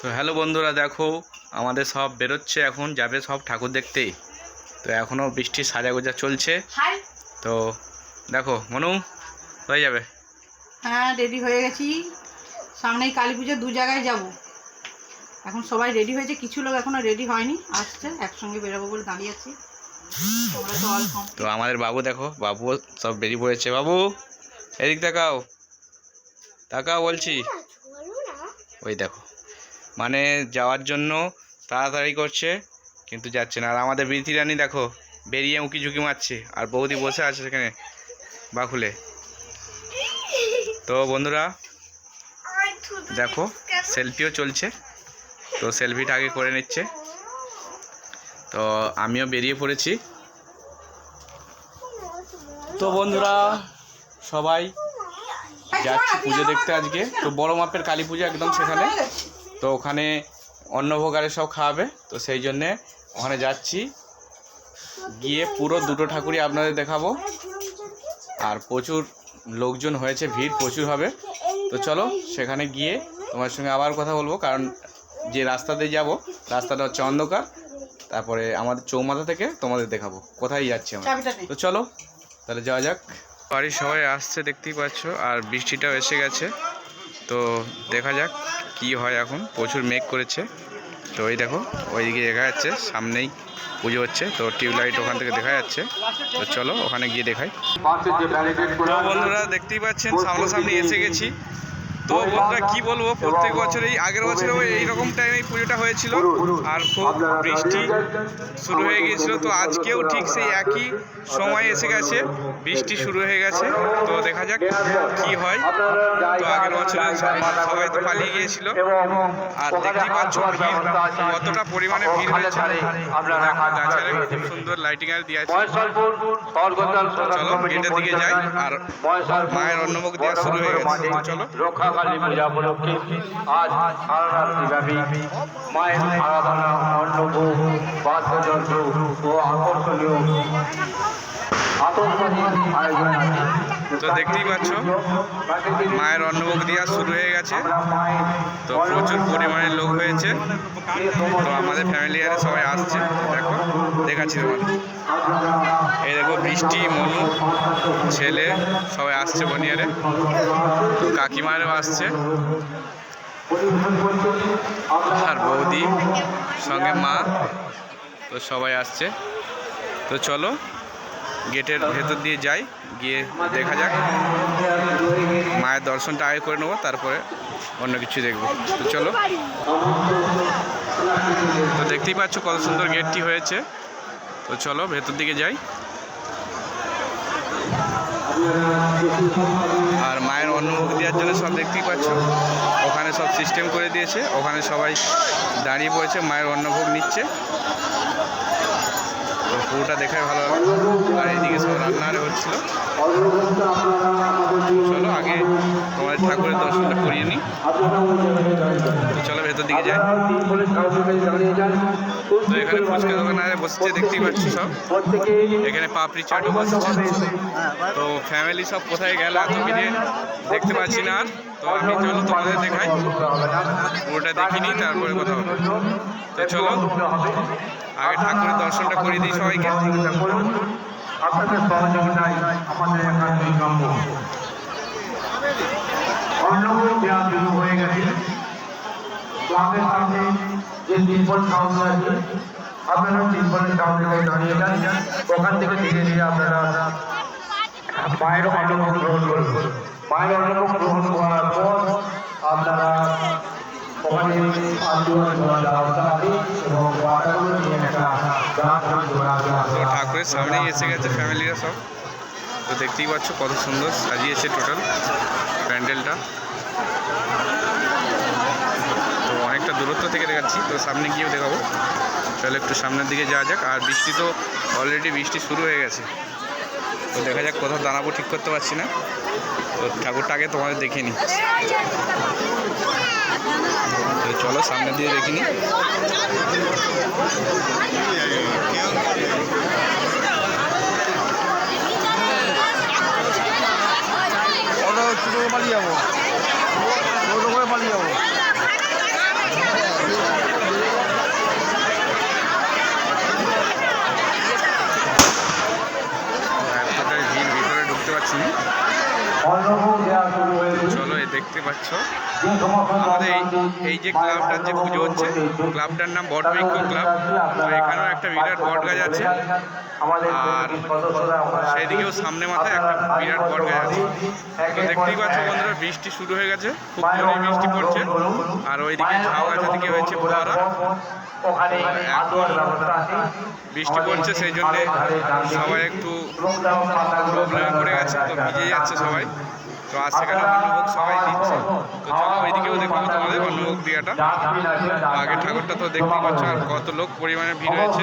তো হ্যালো বন্ধুরা দেখো আমাদের সব বেরোচ্ছে এখন যাবে সব ঠাকুর দেখতে। তো এখনও বৃষ্টির সাজাগোজা চলছে। তো দেখো মনু হয়ে যাবে? হ্যাঁ রেডি হয়ে গেছি। সামনেই কালী পুজো দু জায়গায় যাব। এখন সবাই রেডি হয়েছে কিছু লোক এখনও রেডি হয়নি আসছে একসঙ্গে বেরোবো বলে দাঁড়িয়ে আছি। তো তো আমাদের বাবু দেখো বাবু সব বেরিয়ে পড়েছে। বাবু এদিক তাকাও। তাকাও বলছি। ওই দেখো। মানে যাওয়ার জন্য তাড়াতাড়ি করছে, কিন্তু যাচ্ছে না। আর আমাদের বৃতি রানী দেখো, বেরিয়ে উঁকি ঝুঁকি মারছে, আর বৌদি বসে আছে সেখানে বাকুলে। তো বন্ধুরা, দেখো সেলফিও চলছে, তো সেলফিটা আগে করে নিচ্ছে। তো আমিও বেরিয়ে পড়েছি। তো বন্ধুরা, সবাই যাচ্ছি পুজো দেখতে আজকে। তো বড় মাপের কালী পুজো একদম সেখানে। তো ওখানে অন্নভোগ আরে সব খাওয়াবে তো সেই জন্যে ওখানে যাচ্ছি। গিয়ে পুরো দুটো ঠাকুরই আপনাদের দেখাবো। আর প্রচুর লোকজন হয়েছে ভিড় প্রচুর হবে। তো চলো সেখানে গিয়ে তোমার সঙ্গে আবার কথা বলব কারণ যে রাস্তা দিয়ে যাব রাস্তাটা হচ্ছে অন্ধকার। তারপরে আমাদের চৌমাথা থেকে তোমাদের দেখাবো কোথায় যাচ্ছি আমরা। তো চলো তাহলে যাওয়া যাক। বাড়ির সবাই আসছে দেখতেই পাচ্ছ আর বৃষ্টিটাও এসে গেছে। তো দেখা যাক কি হয় এখন। প্রচুর মেঘ করেছে। তো ওই দেখো ওইদিকে দেখা যাচ্ছে সামনেই পুজো হচ্ছে। তো টিউবলাইট ওখান থেকে দেখা যাচ্ছে। তো চলো ওখানে গিয়ে দেখাই। বন্ধুরা দেখতেই পাচ্ছেন সামনাসামনি এসে গেছি। তো বন্ধুরা কি বলব? প্রত্যেক বছর এই আগের বছরেও এইরকম টাইমে পুজোটা হয়েছিল। আর খুব বৃষ্টি শুরু হয়ে গিয়েছিল তো আজকেও ঠিক সেই একই সময় এসে গেছে। বৃষ্টি শুরু হয়ে গেছে তো দেখা যাক কি হয়। তো আগের বছরে সবাই তো পালিয়ে গিয়েছিল। আর দেখতেই পাচ্ছ ভিড় কতটা পরিমাণে ভিড় হয়েছে। খুব সুন্দর লাইটিং আর দিয়ে আছে। চলো গেটের দিকে যাই। আর মায়ের অন্নভোগ দেওয়া শুরু হয়ে গেছে। চলো। রক্ষাকালী পূজা উপলক্ষে আজ সারা রাত্রি ব্যাপী মায়ের আরাধনা, অন্নভোগ, বাদ্যযন্ত্র ও আকর্ষণীয় আতঙ্কবাদী আয়োজন আছে। তো দেখতেই পাচ্ছ, মায়ের অন্নভোগ দেওয়া শুরু হয়ে গেছে। তো প্রচুর পরিমাণে লোক হয়েছে। তো আমাদের ফ্যামিলি আরে সবাই আসছে। দেখো, দেখাচ্ছি তোমাদের। এই দেখো বৃষ্টি মনু, ছেলে, সবাই আসছে বনিয়ারে কাকিমারেও আসছে। আর বৌদি, সঙ্গে মা, তো সবাই আসছে। তো চলো গেটের ভেতর দিয়ে যাই, গিয়ে দেখা যাক। মায়ের দর্শনটা আগে করে নেব, তারপরে অন্য কিছু দেখব। তো চলো। তো দেখতেই পাচ্ছ কত সুন্দর গেটটি হয়েছে। তো চলো, ভেতর দিকে যাই। আর মায়ের অন্নভোগ দেওয়ার জন্য সব দেখতেই পাচ্ছ। ওখানে সব সিস্টেম করে দিয়েছে। ওখানে সবাই দাঁড়িয়ে পড়েছে, মায়ের অন্নভোগ নিচ্ছে। পুরোটা দেখে ভালো লাগে আর এইদিকে সব রান্নার হচ্ছিল। চলো আগে তোমাদের ঠাকুরের দর্শনটা করিয়ে তো চলো ভেতর দিকে যাই। তো এখানে ফুচকা দোকানে বসছে, দেখতেই পাচ্ছি সব। এখানে পাপড়ি চাটও বসছে। তো ফ্যামিলি সব কোথায় গেল এত দেখতে পাচ্ছি না আর। তো আমি চলো তোমাদের দেখাই। পুরোটা দেখিনি, তারপরে কথা হবে। তো চলো, আগে ঠাকুরের দর্শনটা করিয়ে দিই সবাইকে। আপনাদের সহযোগিতায় আমাদের এখানে কাম্য অন্নভোগ দেওয়া শুরু হয়ে গেছে ক্লাবের সামনে যে তিরপল সাউন্ড আছে আপনারা তিরপলের সামনে দাঁড়িয়ে যান। ওখান থেকে ধীরে ধীরে আপনারা মায়ের অন্নভোগ গ্রহণ করুন। মায়ের অন্নভোগ গ্রহণ করার পর আপনারা ওখানে আন্দোলন করার ব্যবস্থা এবং বাতাগুলো নিয়ে একটা ঠাকুরের সামনেই এসে গেছে ফ্যামিলিরা সব। তো দেখতেই পাচ্ছ কত সুন্দর সাজিয়েছে টোটাল প্যান্ডেলটা। তো অনেকটা দূরত্ব থেকে দেখাচ্ছি, তো সামনে গিয়েও দেখাবো। চলো একটু সামনের দিকে যাওয়া যাক। আর বৃষ্টি তো অলরেডি বৃষ্টি শুরু হয়ে গেছে। তো দেখা যাক কোথাও দাঁড়াবো ঠিক করতে পারছি না। তো ঠাকুরটা আগে তোমাদের দেখে নিই তো চলো সামনে দিয়ে দেখিনি। ছোটো পালিয়ে যাব। করে পালিয়ে যাব। চলো এ দেখতে পাচ্ছ। আমাদের এই যে ক্লাবটার যে পুজো হচ্ছে, ক্লাবটার নাম বটবৃক্ষ ক্লাব। তো এখানেও একটা বিরাট বট গাছ আছে। আর সেদিকেও সামনে মাথায় একটা বিরাট বট গাছ আছে। তো দেখতেই পাচ্ছ বন্ধুরা, বৃষ্টি শুরু হয়ে গেছে। খুব জোরে বৃষ্টি পড়ছে। আর ওইদিকে ঝাউ গাছের দিকে হয়েছে বড় ওখানে এখন বৃষ্টি পড়ছে সেই জন্য সবাই একটু প্রবলেমে পড়ে গেছে তো ভিজে যাচ্ছে সবাই। তো আর সেখানে অন্নভোগ সবাই দিচ্ছে। তো চলো ওইদিকেও দেখব তোমাদের অন্নভোগ দেওয়াটা আগে ঠাকুরটা তো দেখতেই পাচ্ছ আর কত লোক পরিমাণে ভিড় হয়েছে।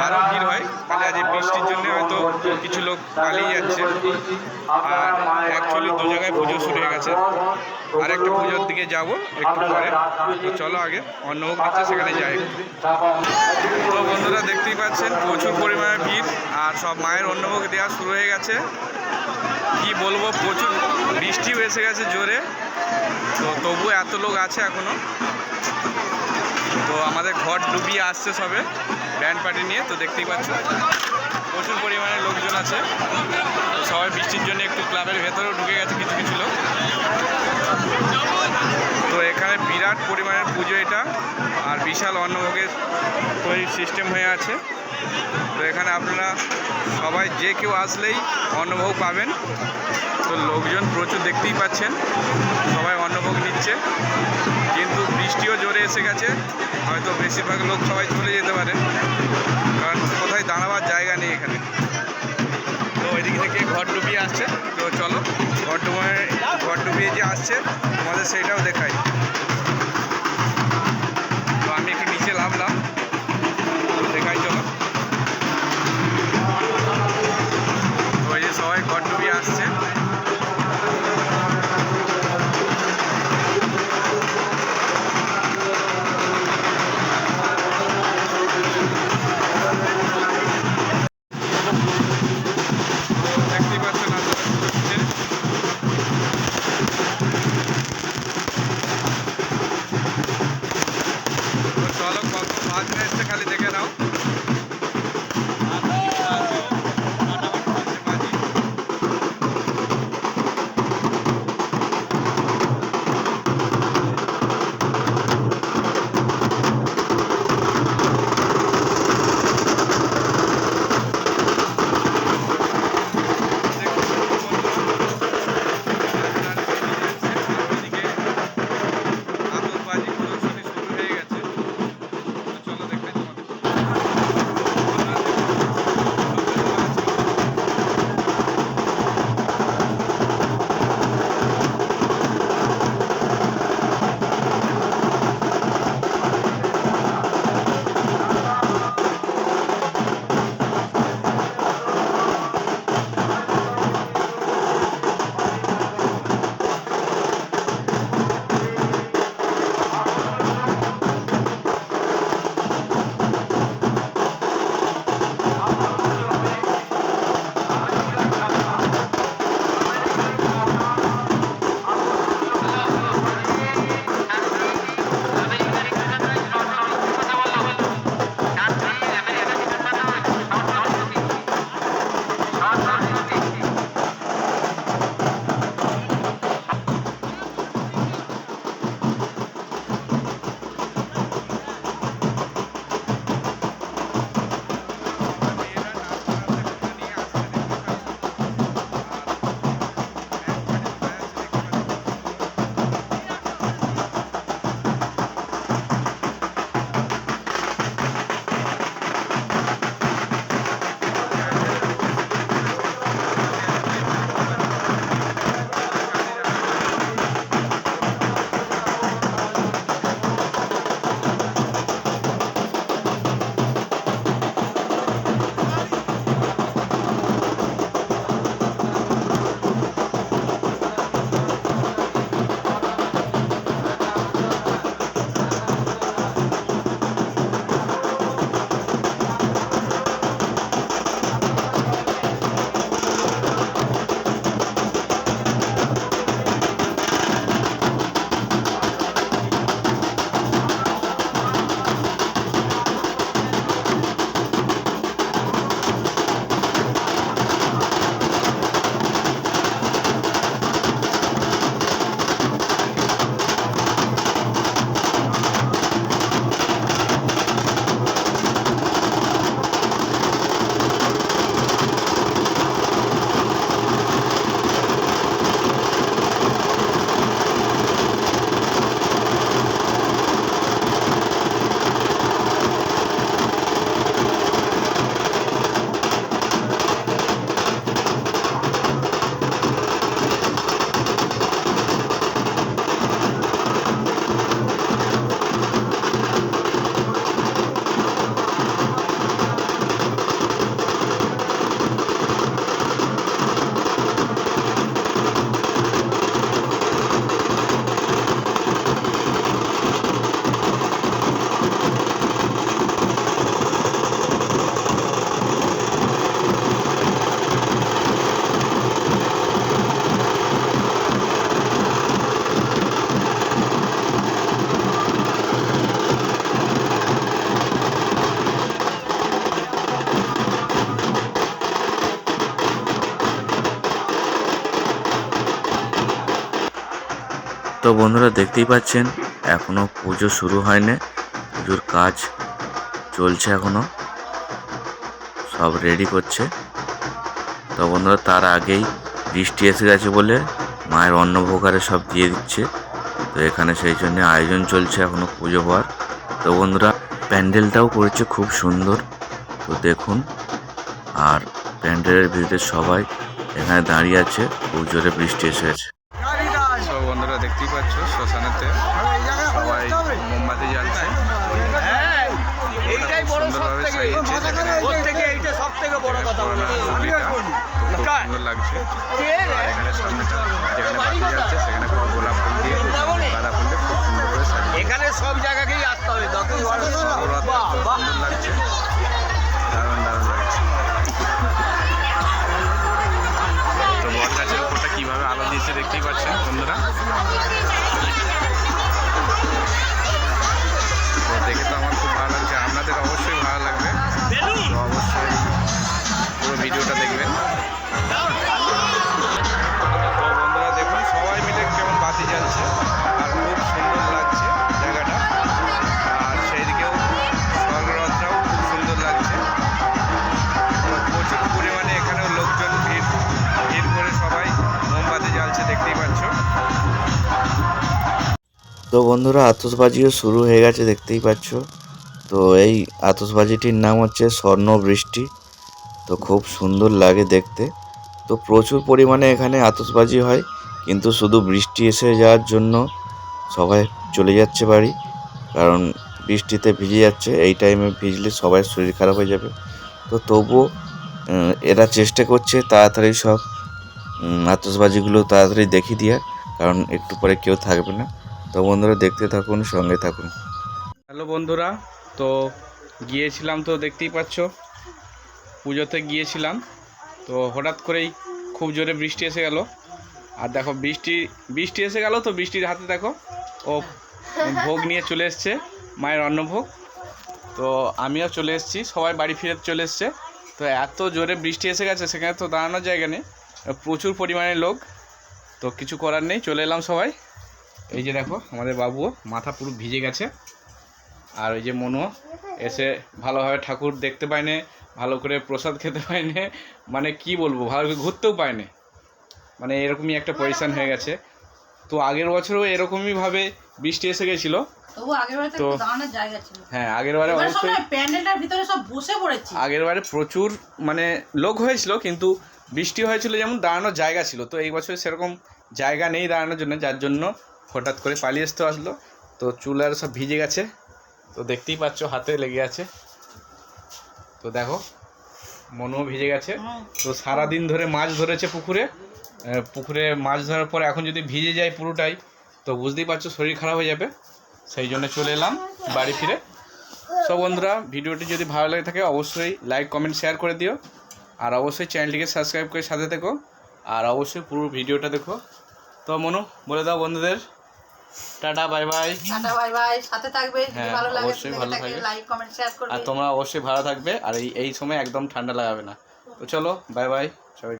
আরও ভিড় হয়, তাহলে আজ এই বৃষ্টির জন্য হয়তো কিছু লোক পালিয়ে যাচ্ছে। আর অ্যাকচুয়ালি দু জায়গায় পুজো শুরু হয়ে গেছে। আর একটা পুজোর দিকে যাব একটু পরে। তো চলো আগে, অন্নভোগ দিচ্ছে সেখানে যাই তো বন্ধুরা, দেখতেই পাচ্ছেন, প্রচুর পরিমাণে ভিড়, আর সব মায়ের অন্নভোগ দেওয়া শুরু হয়ে গেছে। কি বলব, প্রচুর বৃষ্টিও এসে গেছে জোরে। তো তবু এত লোক আছে এখনও। তো আমাদের ঘর ডুবিয়ে আসছে সবে। ব্যান্ড পার্টি নিয়ে, তো দেখতেই পাচ্ছ। প্রচুর পরিমাণে লোকজন আছে। সবাই বৃষ্টির জন্য একটু ক্লাবের ভেতরেও ঢুকে গেছে কিছু কিছু লোক। তো এখানে বিরাট পরিমাণের পুজো এটা, আর বিশাল অন্নভোগের তৈরির সিস্টেম হয়ে আছে। তো এখানে আপনারা সবাই যে কেউ আসলেই অন্নভোগ পাবেন। তো লোকজন প্রচুর দেখতেই পাচ্ছেন, সবাই অন্নভোগ নিচ্ছে। কিন্তু বৃষ্টিও জোরে এসে গেছে, হয়তো বেশিরভাগ লোক সবাই চলে যেতে পারে। কারণ কোথায় দাঁড়াবার জায়গা নেই এখানে। তো ওইদিক থেকে ঘর ডুবিয়ে আসছে। তো চলো, ঘর ডুবিয়ে ঘর ডুবিয়ে যে আসছে, তোমাদের সেইটাও দেখাই। তো বন্ধুরা দেখতেই পাচ্ছেন, এখনও পুজো শুরু হয়নি। পুজোর কাজ চলছে এখনও। সব রেডি করছে। তো বন্ধুরা তার আগেই বৃষ্টি এসে গেছে বলে মায়ের অন্নভোগারে সব দিয়ে দিচ্ছে। তো এখানে সেই জন্য আয়োজন চলছে এখনও পুজো হওয়ার। তো বন্ধুরা প্যান্ডেলটাও করেছে খুব সুন্দর। তো দেখুন, আর প্যান্ডেলের ভিতরে সবাই এখানে দাঁড়িয়ে আছে। খুব জোরে বৃষ্টি এসে গেছে। সব বন্ধুরা দেখতেই পাচ্ছ শ্মশানেতে সবাই মোমবাতি জ্বালছে। এইটাই বড় সব থেকে এইটা সব বড় কথা সুন্দর লাগছে। এখানে সামনেটা যেখানে বাতি জ্বালছে সেখানে গোলাপ ফুল দিয়ে গাঁদা ফুল দিয়ে খুব সুন্দর করে এখানে সব জায়গাকেই আসতে হবে কীভাবে দেখতেই পাচ্ছেন, বন্ধুরা। দেখে তো আমার খুব ভালো লাগছে। আপনাদের অবশ্যই ভালো লাগবে। অবশ্যই পুরো ভিডিওটা দেখবেন। তো বন্ধুরা আতশবাজিও শুরু হয়ে গেছে দেখতেই পাচ্ছ। তো এই আতসবাজিটির নাম হচ্ছে স্বর্ণ বৃষ্টি তো খুব সুন্দর লাগে দেখতে। তো প্রচুর পরিমাণে এখানে আতসবাজি হয় কিন্তু শুধু বৃষ্টি এসে যাওয়ার জন্য সবাই চলে যাচ্ছে বাড়ি কারণ বৃষ্টিতে ভিজে যাচ্ছে এই টাইমে ভিজলে সবাই শরীর খারাপ হয়ে যাবে। তো তবুও এরা চেষ্টা করছে তাড়াতাড়ি সব উম, আতশবাজিগুলো তাড়াতাড়ি দেখিয়ে দেওয়ার কারণ একটু পরে কেউ থাকবে না। তো বন্ধুরা দেখতে থাকুন, সঙ্গে থাকুন। হ্যালো বন্ধুরা, তো গিয়েছিলাম তো দেখতেই পাচ্ছ, পুজোতে গিয়েছিলাম, তো হঠাৎ করেই খুব জোরে বৃষ্টি এসে গেল। আর দেখো, বৃষ্টি বৃষ্টি এসে গেল তো বৃষ্টির হাতে দেখো, ও ভোগ নিয়ে চলে এসছে, মায়ের অন্নভোগ। তো আমিও চলে এসেছি, সবাই বাড়ি ফিরে চলে এসছে। তো এত জোরে বৃষ্টি এসে গেছে, সেখানে তো দাঁড়ানোর জায়গা নেই, প্রচুর পরিমাণে লোক, তো কিছু করার নেই, চলে এলাম সবাই। এই যে দেখো আমাদের বাবুও মাথা পুরো ভিজে গেছে। আর ওই যে মনুও এসে ভালোভাবে ঠাকুর দেখতে পায়নি ভালো করে প্রসাদ খেতে পায়নি। মানে কি বলব ভালো করে ঘুরতেও পায়নি। মানে এরকমই একটা পজিশন হয়ে গেছে। তো আগের বছরও এরকমই ভাবে বৃষ্টি এসে গেছিল। তো হ্যাঁ আগের বারে অবশ্যই না প্যান্ডেলটার ভিতরে সব বসে পড়েছি। আগের বারে প্রচুর মানে লোক হয়েছিল কিন্তু বৃষ্টি হয়েছিল যেমন দাঁড়ানোর জায়গা ছিল। তো এই বছর সেরকম জায়গা নেই দাঁড়ানোর জন্য যার জন্য হঠাৎ করে পালিয়ে আসতে আসলো। তো চুল আর সব ভিজে গেছে। তো দেখতেই পাচ্ছ হাতে লেগে আছে। তো দেখো, মনও ভিজে গেছে। তো সারাদিন ধরে মাছ ধরেছে পুকুরে। পুকুরে মাছ ধরার পর এখন যদি ভিজে যায় পুরোটাই, তো বুঝতেই পারছ শরীর খারাপ হয়ে যাবে। সেই জন্য চলে এলাম বাড়ি ফিরে। সব বন্ধুরা, ভিডিওটি যদি ভালো লাগে থাকে, অবশ্যই লাইক কমেন্ট শেয়ার করে দিও। আর অবশ্যই চ্যানেলটিকে সাবস্ক্রাইব করে সাথে থেকো। আর অবশ্যই পুরো ভিডিওটা দেখো। তো মনু বলে দাও বন্ধুদের। Tata bye bye. Tata bye bye. সাথে থাকবে যদি হ্যাঁ, ভালো লাগে অবশ্যই ভালো থাকবে। লাইক কমেন্ট শেয়ার করবে। আর তোমরা অবশ্যই ভালো থাকবে আর এই এই সময় একদম ঠান্ডা লাগাবে না। তো চলো বাই বাই সবাই।